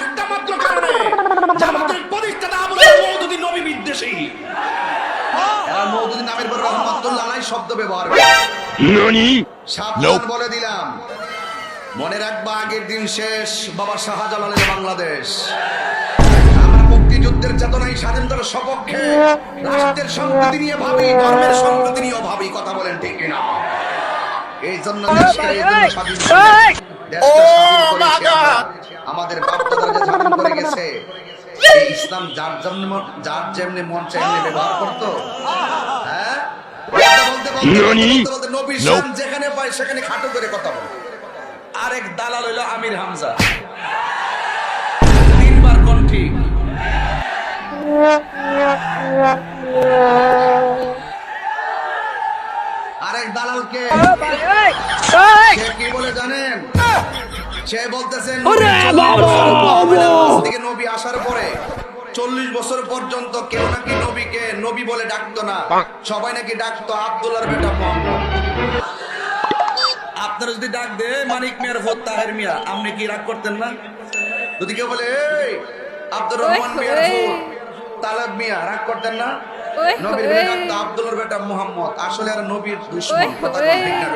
একটা মাত্র কারণে জামাতের প্রতিষ্ঠাতা আবু বকর নবী বিদ্বেষী। এরা মওদুদী নামের পর রহমাতুল্লাহ আলাইহি শব্দ ব্যবহার করে। সাবধান বলে দিলাম। মনে রাখবা আগের দিন শেষ বাবা শাহজালালের বাংলাদেশ। আমরা মুক্তিযুদ্ধের চেতনায় স্বাধীনতার সপক্ষে রাষ্ট্রের সম্প্রীতি নিয়ে ভাবি ধর্মের সম্প্রীতি নিয়েও ভাবি কথা বলেন ঠিক কিনা? এই জন্য দেশকে এই জন্য স্বাধীন। আমাদের যে করে গেছে। ইসলাম যার যেমনি যার যেমনি মন এমনি ব্যবহার করতো হ্যাঁ? যেখানে পায় সেখানে খাটো করে কথা বলে। আরেক দালাল হইল আমির হামজা। তিনবার কণ্ঠি আরেক দালালকে বলে জানেন? সে বলতেছেন থেকে নবী আসার পরে চল্লিশ বছর পর্যন্ত কেউ নাকি নবীকে নবী বলে ডাকতো না। সবাই নাকি ডাকতো আব্দুল্লাহর বেটা মোহাম্মদ। আপনারা যদি ডাক দে মানিক মিয়ার ভোট তাহের মিয়া আপনি কি রাগ করতেন না? যদি কেউ বলে এই আব্দুর রহমান মিয়ার ভোট মিয়া রাগ করতেন না? নবীর বেটা ডাকতো আব্দুল্লাহর বেটা মোহাম্মদ। আসলে আর নবীর দুশ্মন কথা। ঠিক না?